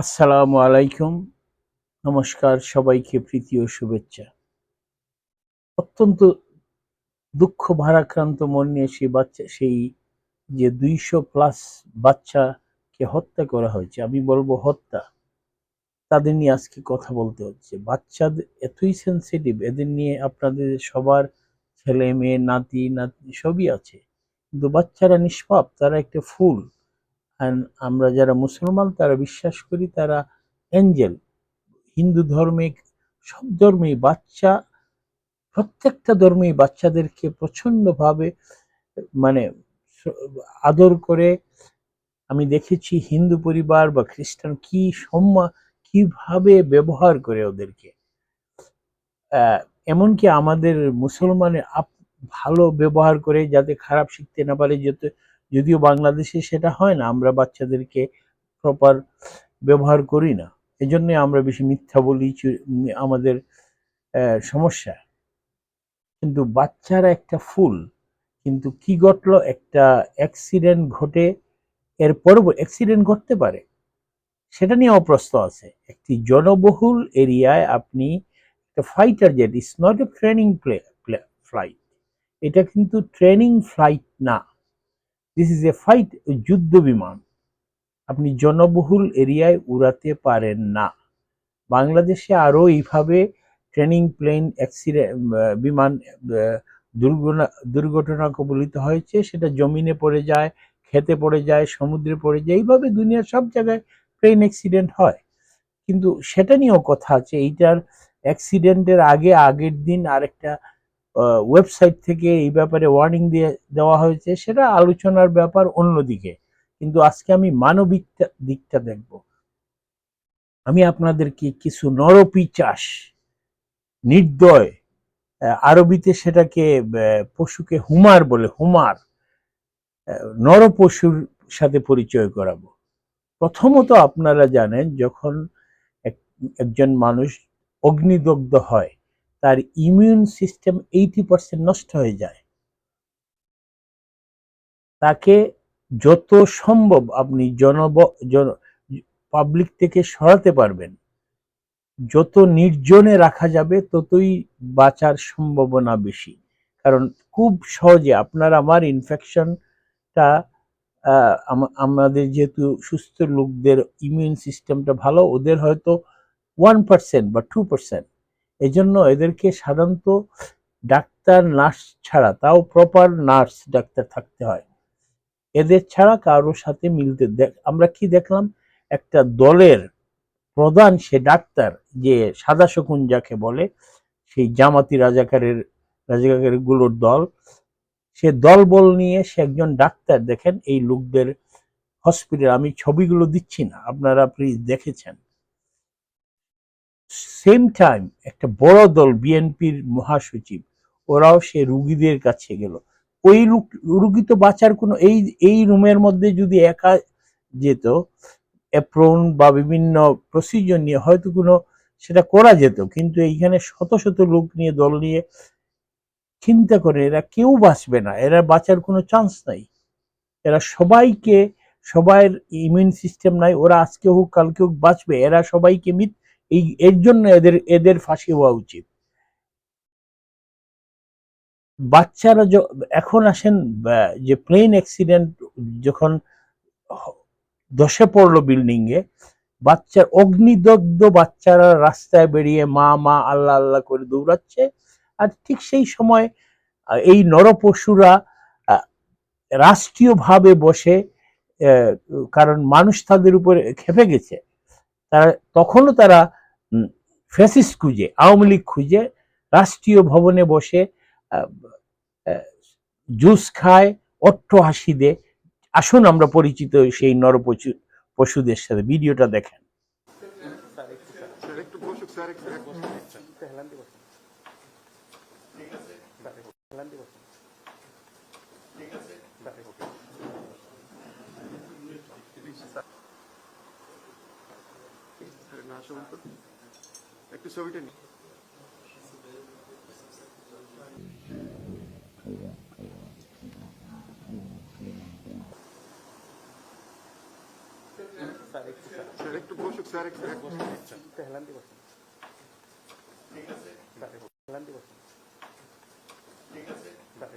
আসসালামু আলাইকুম। নমস্কার সবাইকে প্রীতি ও শুভেচ্ছা। অত্যন্ত দুঃখ ভারাক্রান্ত মন নিয়ে সেই বাচ্চা, সেই যে দুইশো প্লাস বাচ্চাকে হত্যা করা হয়েছে, আমি বলব হত্যা। তাদের নিয়ে আজকে কথা বলতে হচ্ছে। বাচ্চাদের এতই সেন্সিটিভ এদের নিয়ে আপনাদের সবার ছেলে, মেয়ে, নাতি, নাতনি সবই আছে। কিন্তু বাচ্চারা নিষ্পাপ, তারা একটা ফুল আমরা যারা মুসলমান, তারা বিশ্বাস করি তারা এঞ্জেল হিন্দু ধর্মে সব ধর্মেই বাচ্চা, প্রত্যেকটা ধর্মেই বাচ্চাদেরকে প্রচন্ডভাবে মানে আদর করে। আমি দেখেছি হিন্দু পরিবার বা খ্রিস্টান কি সম্মান কীভাবে ব্যবহার করে ওদেরকে। এমনকি আমাদের মুসলমানের ভালো ব্যবহার করে যাতে খারাপ শিখতে না পারে, যাতে যদিও বাংলাদেশে সেটা হয় না, আমরা বাচ্চাদেরকে প্রপার ব্যবহার করি না। এজন্য আমরা বেশি মিথ্যা বলি আমাদের সমস্যা। কিন্তু বাচ্চারা একটা ফুল, কিন্তু কি ঘটলো? একটা অ্যাক্সিডেন্ট ঘটে, এর পরব অ্যাক্সিডেন্ট ঘটতে পারে। সেটা নিয়ে অপ্রস্ত আছে। একটি জনবহুল এরিয়ায় আপনি একটা fighter jet it's not a training flight এটা কিন্তু ট্রেনিং ফ্লাইট না। দিস ইজ এ ফাইট যুদ্ধ বিমান। আপনি জনবহুল এরিয়ায় উড়াতে পারেন না। বাংলাদেশে আরও এইভাবে ট্রেনিং প্লেন অ্যাক্সিডেন্ট বিমান দুর্ঘটনা কবলিত হয়েছে। সেটা জমিনে পড়ে যায় খেতে পড়ে যায়, সমুদ্রে পড়ে যায়। এইভাবে দুনিয়ার সব জায়গায় প্লেন অ্যাক্সিডেন্ট হয়। কিন্তু সেটা নিয়েও কথা আছে। এইটার অ্যাক্সিডেন্টের আগে, আগের দিন আরেকটা ওয়েবসাইট থেকে এই ব্যাপারে ওয়ার্নিং দিয়ে দেওয়া হয়েছে সেটা আলোচনার ব্যাপার অন্যদিকে। কিন্তু আজকে আমি মানবিক দিকটা দেখব। আমি আপনাদেরকে কিছু নরপিচাস নির্দয় আহ, আরবিতে সেটাকে পশুকে হুমার বলে হুমার নরপশুর সাথে পরিচয় করাবো। প্রথমত আপনারা জানেন যখন এক- একজন মানুষ অগ্নিদগ্ধ হয় তার ইমিউন সিস্টেম এইটি পার্সেন্ট নষ্ট হয়ে যায়। তাকে যত সম্ভব আপনি জনব জন পাবলিক থেকে সরাতে পারবেন। যত নির্জনে রাখা যাবে, ততই বাঁচার সম্ভাবনা বেশি। কারণ খুব সহজে আপনার আমার ইনফেকশনটা আমাদের যেহেতু সুস্থ লোকদের ইমিউন সিস্টেমটা ভালো, ওদের হয়তো ওয়ান পার্সেন্ট বা টু পার্সেন্ট এই জন্য এদেরকে সাধারণত ডাক্তার, নার্স ছাড়া, তাও প্রপার নার্স, ডাক্তার থাকতে হয়। এদের ছাড়া কারোর সাথে মিলতে দেখ, আমরা কি দেখলাম? একটা দলের প্রধান সে ডাক্তার, যে সাদা শকুন যাকে বলে, সেই জামাতি রাজাকারের রাজাকারেরগুলোর দল, সে দলবল নিয়ে সে একজন ডাক্তার। দেখেন, এই লোকদের হসপিটাল আমি ছবিগুলো দিচ্ছি না, আপনারা প্লিজ দেখেছেন। সেম টাইম একটা বড় দল বিএনপির মহাসচিব, ওরাও সে রুগীদের কাছে গেল। ওই রুগ- তো বাঁচার কোনো, এই এই রুমের মধ্যে যদি একা যেত অ্যাপ্রন বা বিভিন্ন প্রসিজন নিয়ে হয়তো কোনো সেটা করা যেত, কিন্তু এইখানে শত শত লোক নিয়ে, দল নিয়ে চিন্তা করে, এরা কেউ বাঁচবে না, এরা বাঁচার কোনো চান্স নাই। এরা সবাইকে, সবাইয়ের ইমিউন সিস্টেম নাই, ওরা আজকে হোক, কালকে হোক বাঁচবে, এরা সবাইকে মিত এই, এর জন্য এদের এদের ফাঁসি হওয়া উচিত। বাচ্চারা এখন আসেন যে প্লেন অ্যাক্সিডেন্ট যখন ধসে পড়ল বিল্ডিং এ বাচ্চার অগ্নিদগ্ধ বাচ্চারা রাস্তায় বেরিয়ে মা মা, আল্লাহ আল্লাহ করে দৌড়াচ্ছে। আর ঠিক সেই সময় এই নরপশুরা রাষ্ট্রীয়ভাবে বসে কারণ মানুষ তাদের উপরে খেপে গেছে। তারা, তখনও তারা ফ্যাসিস খুঁজে, আওয়ামী লীগ খুঁজে, রাষ্ট্রীয় ভবনে বসে জুস খায়, অট্ট হাসি দে আসুন আমরা পরিচিত সেই নরপশু, পশুদের সাথে, ভিডিওটা দেখেন। স্যার একটু বসুক স্যার একটু একটু স্যার, না একটু ছবিটা নি স্যার একটু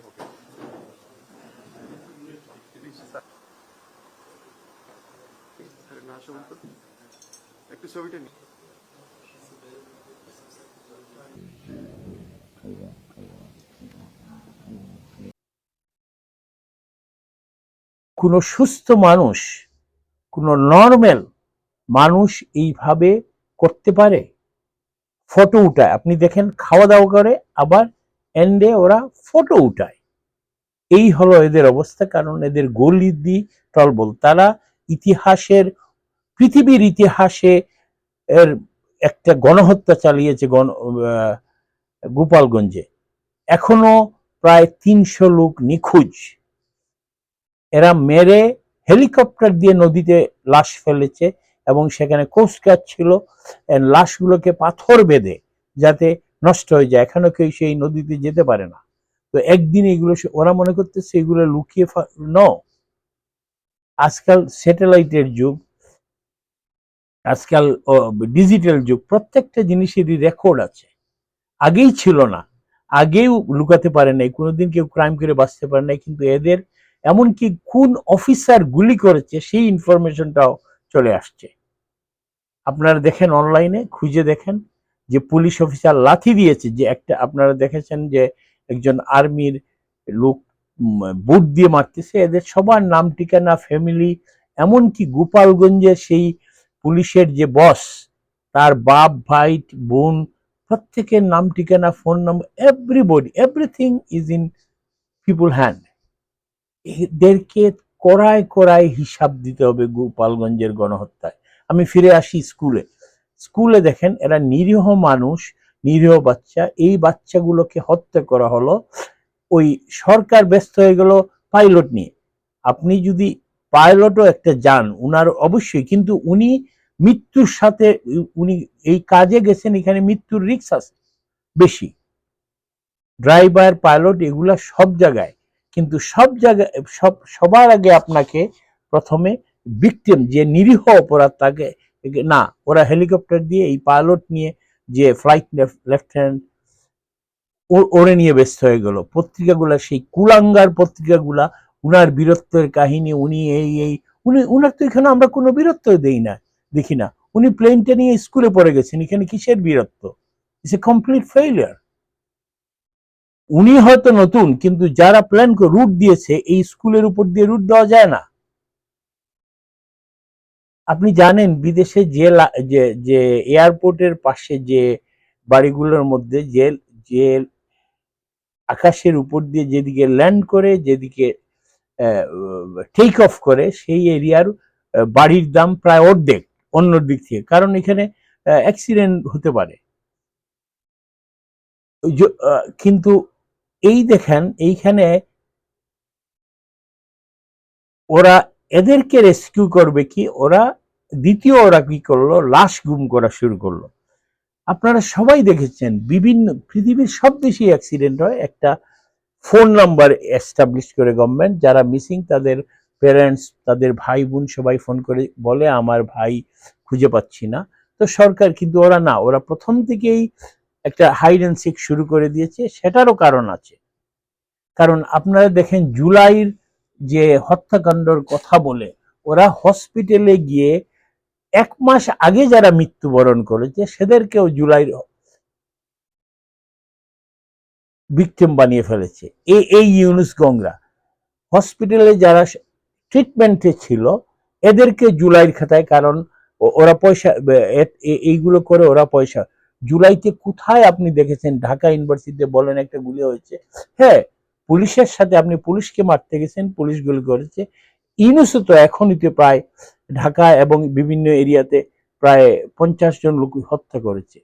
বসুক। স্যার একটু স্যার না একটু ছবিটা নিন কোনো সুস্থ মানুষ, কোনো নর্মাল মানুষ এইভাবে করতে পারে? ফটো উঠায়। আপনি দেখেন খাওয়া দাওয়া করে, আবার এন্ডে ওরা ফটো উঠায়। এই হলো এদের অবস্থা, কারণ এদের গলিদি টলবল। তারা ইতিহাসের, পৃথিবীর ইতিহাসে এর একটা গণহত্যা চালিয়েছে গণ গোপালগঞ্জে। এখনও প্রায় তিনশো লোক নিখোঁজ। এরা মেরে হেলিকপ্টার দিয়ে নদীতে লাশ ফেলেছে এবং সেখানে কোস্টগার্ড ছিল। লাশগুলোকে পাথর বেঁধে যাতে নষ্ট হয়ে যায়। এখনও কেউ সেই নদীতে যেতে পারে না। তো একদিন এগুলো ওরা মনে করতেছে এগুলো লুকিয়ে ন আজকাল স্যাটেলাইটের যুগ। আজকাল ডিজিটাল যুগ। প্রত্যেকটা জিনিসেরই রেকর্ড আছে। আগেই ছিল না। আগেও লুকাতে পারে নাই। কোনোদিন কেউ ক্রাইম করে বাঁচতে পারে নাই। কিন্তু এদের এমনকি কোন অফিসার গুলি করেছে সেই ইনফরমেশনটাও চলে আসছে। আপনারা দেখেন অনলাইনে খুঁজে দেখেন যে পুলিশ অফিসার লাথি দিয়েছে যে একটা, আপনারা দেখেছেন যে একজন আর্মির লোক বুট দিয়ে মারতেছে, এদের সবার নাম, ঠিকানা ফ্যামিলি এমনকি গোপালগঞ্জের সেই পুলিশের যে বস তার বাপ, ভাই, বোন, প্রত্যেকের নাম, ঠিকানা phone number everybody everything is in people hand এদেরকে কড়ায় কড়ায় হিসাব দিতে হবে গোপালগঞ্জের গণহত্যায়। আমি ফিরে আসি স্কুলে। স্কুলে দেখেন, এরা নিরীহ মানুষ, নিরীহ বাচ্চা। এই বাচ্চাগুলোকে হত্যা করা হলো। ওই সরকার ব্যস্ত হয়ে গেল পাইলট নিয়ে। আপনি যদি পাইলটও একটা যান, উনার অবশ্যই, কিন্তু উনি মৃত্যুর সাথে, উনি এই কাজে গেছেন, এখানে মৃত্যুর রিক্স আছে বেশি। ড্রাইভার, পাইলট, এগুলা সব জায়গায়। কিন্তু সব জায়গায় সব, সবার আগে আপনাকে প্রথমে ভিকটিম যে নিরীহ অপরাধ তাকে, না, ওরা হেলিকপ্টার দিয়ে এই পাইলট নিয়ে যে ফ্লাইট লেফটেন্যান্ট ওরে নিয়ে ব্যস্ত হয়ে গেল। পত্রিকাগুলা, সেই কুলাঙ্গার পত্রিকাগুলা, উনার বীরত্বের কাহিনী, উনি এই এই, উনি, উনার তো এখানে আমরা কোনো বীরত্ব দেই না, দেখি না। উনি প্লেনটা নিয়ে স্কুলে পড়ে গেছেন, এখানে কিসের বীরত্ব? ইটস এ কমপ্লিট ফেইলিয়ার উনি হয়তো নতুন, কিন্তু যারা প্ল্যান রুট দিয়েছে, এই স্কুলের উপর দিয়ে রুট দেওয়া যায় না। আপনি জানেন, বিদেশে যে যে এয়ারপোর্টের পাশে যে বাড়িগুলোর মধ্যে যে যে আকাশের উপর দিয়ে যেদিকে ল্যান্ড করে, যেদিকে টেক অফ করে, সেই এরিয়ার বাড়ির দাম প্রায় অর্ধেক অন্য দিক থেকে। কারণ এখানে অ্যাক্সিডেন্ট হতে পারে। কিন্তু এই দেখেন, এইখানে ওরা এদেরকে রেস্কিউ করবে কি? ওরা দ্বিতীয় ওরা কি করল? লাশ গুম করা শুরু করল। আপনারা সবাই দেখেছেন, বিভিন্ন পৃথিবীর সব দেশে অ্যাক্সিডেন্ট হয়। একটা ফোন নাম্বার এস্টাবলিশ করে গভর্নমেন্ট যারা মিসিং তাদের প্যারেন্টস তাদের ভাই বোন সবাই ফোন করে বলে, আমার ভাই খুঁজে পাচ্ছি না। তো সরকার কিন্তু ওরা না, ওরা প্রথম থেকেই একটা হাইড অ্যান্ড সিক শুরু করে দিয়েছে, সেটারও কারণ আছে। কারণ আপনারা দেখেন জুলাইর যে হত্যাকাণ্ডর কথা বলে, ওরা হসপিটালে গিয়ে এক মাস আগে যারা মৃত্যুবরণ করেছে, সেদেরকেও জুলাই ভিকটিম বানিয়ে ফেলেছে। এই এই ইউনুস গংরা হসপিটালে যারা ট্রিটমেন্টে ছিল, এদেরকে জুলাইয়ের খাতায় কারণ ওরা পয়সা, এ- এ- এইগুলো করে ওরা পয়সা জুলাইতে কোথায় আপনি দেখেছেন? ঢাকা ইউনিভার্সিটিতে বলেন একটা গুলি হয়েছে। হ্যাঁ পুলিশের সাথে আপনি পুলিশকে মারতে গেছেন, পুলিশ গুলি করেছে। ইউনুসও তো এখনই তো প্রায় ঢাকা এবং বিভিন্ন এরিয়াতে প্রায় পঞ্চাশ জন লোক হত্যা করেছে।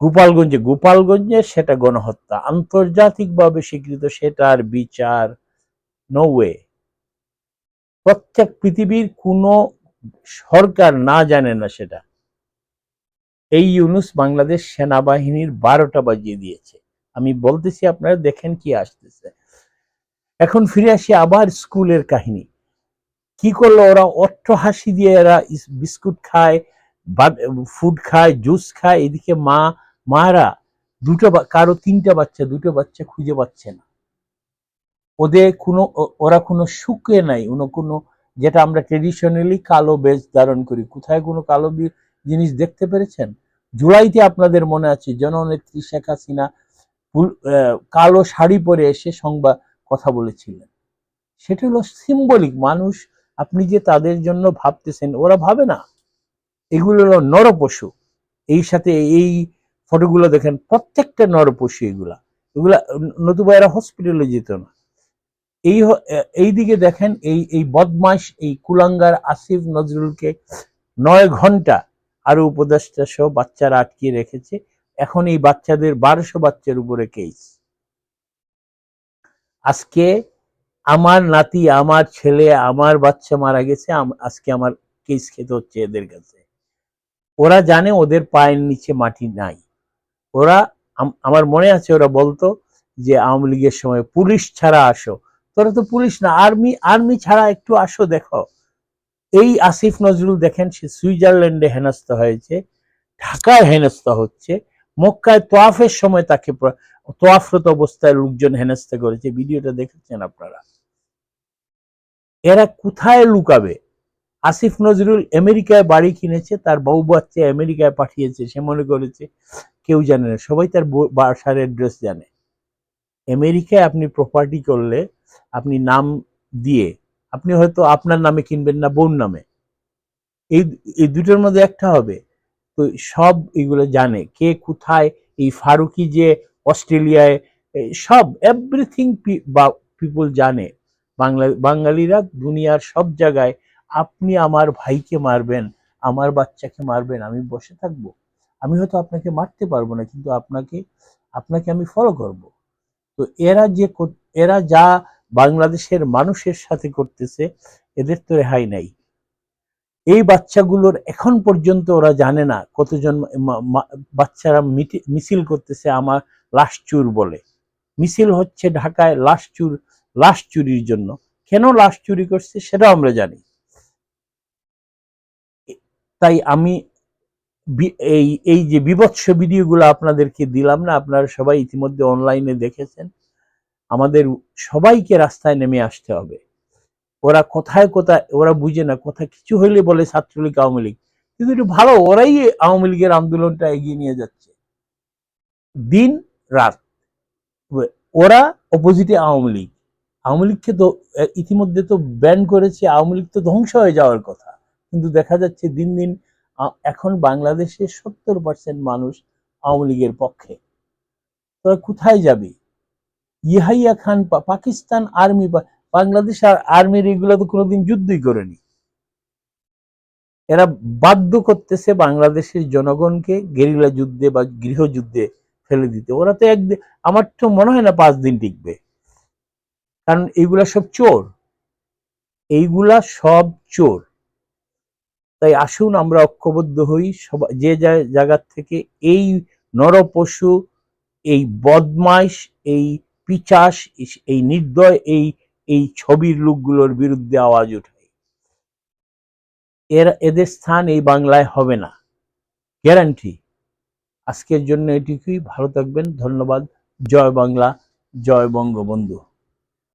গোপালগঞ্জে গোপালগঞ্জে সেটা গণহত্যা। আন্তর্জাতিকভাবে স্বীকৃত সেটার বিচার নো ওয়ে প্রত্যেক পৃথিবীর কোনো সরকার না জানে না সেটা। এই ইউনুস বাংলাদেশ সেনাবাহিনীর বারোটা বাজিয়ে দিয়েছে। আমি বলতেছি আপনারা দেখেন কি আসতেছে। এখন ফিরে আসি আবার স্কুলের কাহিনী। কি করল ওরা? অট্ট হাসি দিয়ে এরা বিস্কুট খায় ফুড খায়, জুস খায়, এদিকে মা, মারা দুটো কারও তিনটা বাচ্চা, দুটো বাচ্চা খুঁজে পাচ্ছে না। ওদের কোনো ওরা কোনো সুখে নাই। কোনো কোনো, যেটা আমরা ট্রেডিশনালি কালো বেজ ধারণ করি। কোথায় কোনো কালো জিনিস দেখতে পেরেছেন? জুলাইতে আপনাদের মনে আছে জননেত্রী শেখ হাসিনা কালো শাড়ি পরে এসে সংবাদ, কথা বলেছিলেন? সেটা হলো সিম্বলিক মানুষ, আপনি যে তাদের জন্য ভাবতেছেন, ওরা ভাবে না। এগুলো হলো নরপশু। এই সাথে এই ফটোগুলো দেখেন, প্রত্যেকটা নরপশু এগুলা। এগুলা নতুবা এরা হসপিটালে যেত না। এই এই দিকে দেখেন, এই এই বদমাস এই কুলাঙ্গার আসিফ নজরুলকে নয় ঘণ্টা আরও উপদেষ্টা সহ বাচ্চারা আটকিয়ে রেখেছে। এখন এই বাচ্চাদের বারোশো বাচ্চার উপরে কেস আজকে আমার নাতি, আমার ছেলে, আমার বাচ্চা মারা গেছে আজকে আমার কেস খেতে হচ্ছে এদের কাছে। ওরা জানে ওদের পায়ের নিচে মাটি নাই। ওরা আমার মনে আছে ওরা বলতো যে আওয়ামী লীগের সময়, পুলিশ ছাড়া আসো। তোরা তো পুলিশ না, আর্মি আর্মি ছাড়া একটু আসো, দেখো। এই আসিফ নজরুল দেখেন, সে সুইজারল্যান্ডে হেনস্থা হয়েছে, ঢাকায় হেনস্থা হচ্ছে, মক্কায় তোয়াফের সময় তাকে তোয়াফরত অবস্থায় লোকজন হেনস্থা করেছে। ভিডিওটা দেখেছেন আপনারা। এরা কোথায় লুকাবে? আসিফ নজরুল আমেরিকায় বাড়ি কিনেছে, তার বউ বাচ্চা আমেরিকায় পাঠিয়েছে, সে মনে করেছে, কেউ জানে না, সবাই তার বাসার অ্যাড্রেস জানে। আমেরিকায় আপনি প্রপার্টি করলে, আপনি নাম দিয়ে আপনি হয়তো আপনার নামে কিনবেন না, বোন নামে। এই এই দুটোর মধ্যে একটা হবে। তো সব এগুলো জানে কে কোথায়, এই ফারুকি যে অস্ট্রেলিয়ায় সব এভরিথিং পিপল জানে। বাংলা, বাঙালিরা দুনিয়ার সব জায়গায়, আপনি আমার ভাইকে মারবেন, আমার বাচ্চাকে মারবেন, আমি বসে থাকব। আমি হয়তো আপনাকে মারতে পারব না, কিন্তু আপনাকে আপনাকে আমি ফলো করব। তো এরা যে এরা যা বাংলাদেশের মানুষের সাথে করতেছে, এদের তো রেহাই নাই। এই বাচ্চাগুলোর এখন পর্যন্ত ওরা জানে না কতজন বাচ্চারা মিছিল করতেছে আমার লাশ চুর বলে। মিছিল হচ্ছে ঢাকায় লাশ চুর, লাশ চুরির জন্য। কেন লাশ চুরি করছে সেটাও আমরা জানি। তাই আমি এই এই যে বিভৎস ভিডিওগুলো আপনাদেরকে দিলাম না, আপনারা সবাই ইতিমধ্যে অনলাইনে দেখেছেন। আমাদের সবাইকে রাস্তায় নেমে আসতে হবে। ওরা কোথায় কোথায়, ওরা বুঝে না কোথায় কিছু হইলে বলে ছাত্রলীগ, আওয়ামী লীগ। কিন্তু একটু ভালো, ওরাই আওয়ামী লীগের আন্দোলনটা এগিয়ে নিয়ে যাচ্ছে। দিন, রাত। ওরা অপোজিটে আওয়ামী লীগ। আওয়ামী লীগকে তো ইতিমধ্যে তো ব্যান করেছে, আওয়ামী লীগ তো ধ্বংস হয়ে যাওয়ার কথা। কিন্তু দেখা যাচ্ছে দিন দিন এখন বাংলাদেশে সত্তর পার্সেন্ট মানুষ আওয়ামী লীগের পক্ষে। তোরা কোথায় যাবি? ইহাইয়া খান পাকিস্তান আর্মি বাংলাদেশ আর আর্মির এগুলো তো কোনোদিন যুদ্ধই করেনি। এরা বাধ্য করতেছে বাংলাদেশের জনগণকে গেরিলা যুদ্ধে বা গৃহযুদ্ধে ফেলে দিতে। ওরা তো একদিন আমার তো মনে হয় না পাঁচ দিন টিকবে। কারণ এইগুলা সব চোর। এইগুলা সব চোর। তাই আসুন আমরা ঐক্যবদ্ধ হই সবাই যে যা- জায়গার থেকে এই নরপশু, এই বদমাইশ, এই পিচাস এই নির্দয়, এই এই ছবির লোকগুলোর বিরুদ্ধে আওয়াজ উঠাই এর, এদের স্থান এই বাংলায় হবে না। গ্যারান্টি আজকের জন্য এটুকুই। ভালো থাকবেন। ধন্যবাদ। জয় বাংলা, জয় বঙ্গবন্ধু।